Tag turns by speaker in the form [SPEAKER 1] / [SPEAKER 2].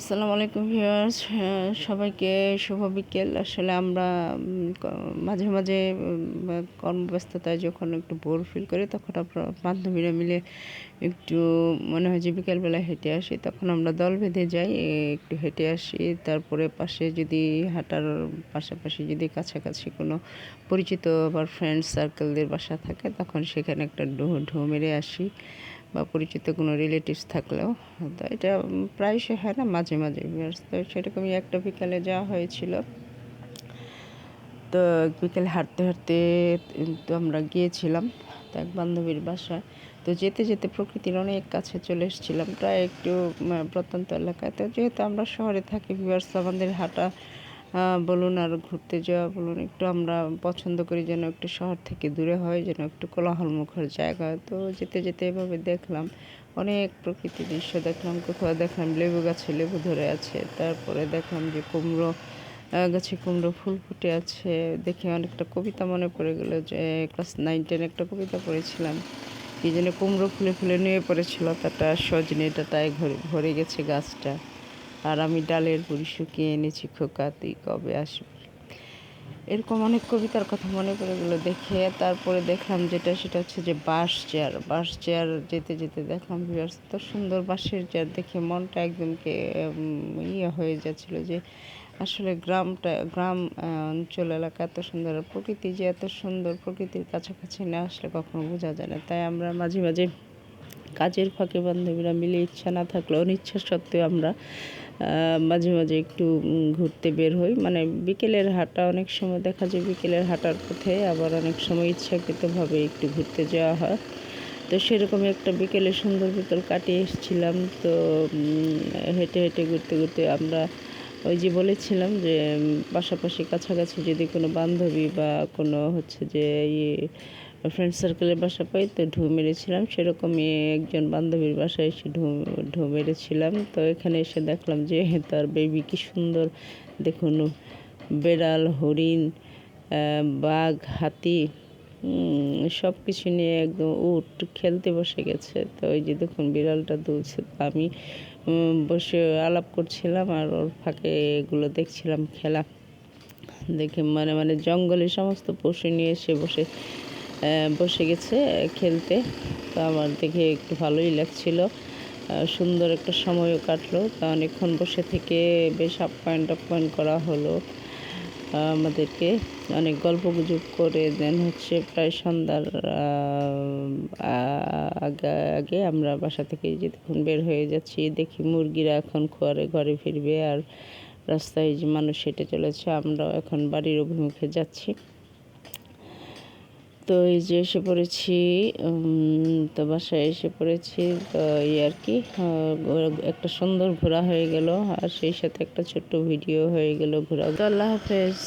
[SPEAKER 1] আসসালামু আলাইকুম ভিউয়ার্স। সবাইকে শুভ বিকেল। আসলে আমরা মাঝে মাঝে কর্মব্যস্ততায় যখন একটু বোর ফিল করি, তখন আমরা বান্ধবীরা মিলে একটু মনে হয় যে বিকেলবেলা হেঁটে আসি। তখন আমরা দল বেঁধে যাই, একটু হেঁটে আসি। তারপরে পাশে যদি হাঁটার পাশাপাশি যদি কাছাকাছি কোনো পরিচিত আবার ফ্রেন্ড সার্কেলদের বাসা থাকে, তখন সেখানে একটা ঢো ঢো মেরে আসি। বা পরিচিত কোনো রিলেটিভস থাকলেও, তো এটা প্রায়শই হয় না, মাঝে মাঝে। তো সেরকমই একটা বিকালে যাওয়া হয়েছিল। তো বিকেলে হাঁটতে হাঁটতে তো আমরা গিয়েছিলাম, তো এক বান্ধবীর বাসায়। তো যেতে যেতে প্রকৃতির অনেক কাছে চলে এসেছিলাম, প্রায় একটু প্রত্যন্ত এলাকায়। তো যেহেতু আমরা শহরে থাকি ভিউয়ার্স আমাদের হাঁটা বলুন আর ঘুরতে যাওয়া বলুন, একটু আমরা পছন্দ করি যেন একটু শহর থেকে দূরে হয়, যেন একটু কোলাহলমুখর জায়গা। তো যেতে যেতে এভাবে দেখলাম, অনেক প্রকৃতির দৃশ্য দেখলাম, কোথাও দেখলাম লেবু গাছে লেবু ধরে আছে, তারপরে দেখলাম যে কুমড়ো গাছে কুমড়ো ফুল ফুটে আছে, দেখে অনেকটা কবিতা মনে পড়ে গেলো যে ক্লাস নাইন টেন একটা কবিতা পড়েছিলাম, কি যেন কুমড়ো ফুলে ফুলে নিয়ে পড়েছিল তাটা সজনে ডাটায় ভরে ভরে গেছে গাছটা। আর আমি ডালের বুড়ি শুকিয়ে এনেছি খোকা তুই কবে আসবি? এরকম অনেক কবিতার কথা মনে পড়ে গেলো দেখে। তারপরে দেখলাম যেটা, সেটা হচ্ছে যে বাঁশ চেয়ার। বাঁশ চেয়ার যেতে যেতে দেখলাম ভিউয়ার্স তো সুন্দর বাঁশের চেয়ার দেখে মনটা একদমকে ইয়ে হয়ে যাচ্ছিল যে আসলে গ্রামটা, গ্রাম অঞ্চল, এলাকা এত সুন্দর। আর প্রকৃতি যে এত সুন্দর, প্রকৃতির কাছাকাছি না আসলে কখনো বোঝা যায় না। তাই আমরা মাঝে মাঝে কাজের ফাঁকে বান্ধবীরা মিলে ইচ্ছা না থাকলেও অনিচ্ছা সত্ত্বেও আমরা মাঝে মাঝে একটু ঘুরতে বের হই। মানে বিকেলের হাঁটা, অনেক সময় দেখা যায় বিকেলের হাঁটার পথে আবার অনেক সময় ইচ্ছাকৃতভাবে একটু ঘুরতে যাওয়া হয়। তো সেরকমই একটা বিকেলে সুন্দর বিকেল কাটিয়ে এসেছিলাম। তো হেঁটে হেঁটে ঘুরতে ঘুরতে আমরা ওই যে বলেছিলাম যে পাশাপাশি কাছাকাছি যদি কোনো বান্ধবী বা কোনো হচ্ছে যে ইয়ে ফ্রেন্ড সার্কেলের বাসা পাই তো ঢু মেরেছিলাম, সেরকমই একজন বান্ধবীর বাসায় এসে ঢু ঢু মেরেছিলাম। তো এখানে এসে দেখলাম যে তার বেবি কি সুন্দর। দেখুন, বেড়াল, হরিণ বাঘ, হাতি সব কিছু নিয়ে একদম উঠ, খেলতে বসে গেছে। তো ওই যে দেখুন, বিড়ালটা দুলছে। তো আমি বসে আলাপ করছিলাম আর ওর ফাঁকে এগুলো দেখছিলাম খেলা। দেখে মানে মানে জঙ্গলে সমস্ত পশু নিয়ে এসে বসে বসে গেছে খেলতে। তো আমার দেখে একটু ভালোই লাগছিল। সুন্দর একটা সময়ও কাটলো। তা অনেকক্ষণ বসে থেকে বেশ আপ্যায়ন টাপ্যায়ন করা হলো। আমাদেরকে অনেক গল্প গুজব করে দেন হচ্ছে প্রায় সন্ধ্যার আগে আগে আমরা বাসা থেকে যেতক্ষণ বের হয়ে যাচ্ছি, দেখি মুরগিরা এখন খোয়ারে ঘরে ফিরবে আর রাস্তায় যে মানুষ হেঁটে চলেছে, আমরাও এখন বাড়ির অভিমুখে যাচ্ছি। তো এই যে এসে পড়েছি তো বাসায় এসে পড়েছি, তো এই আর কি একটা সুন্দর ঘোরা হয়ে গেল, আর সেই সাথে একটা ছোট্ট ভিডিও হয়ে গেল ঘোরা। তো আল্লাহ হাফেজ।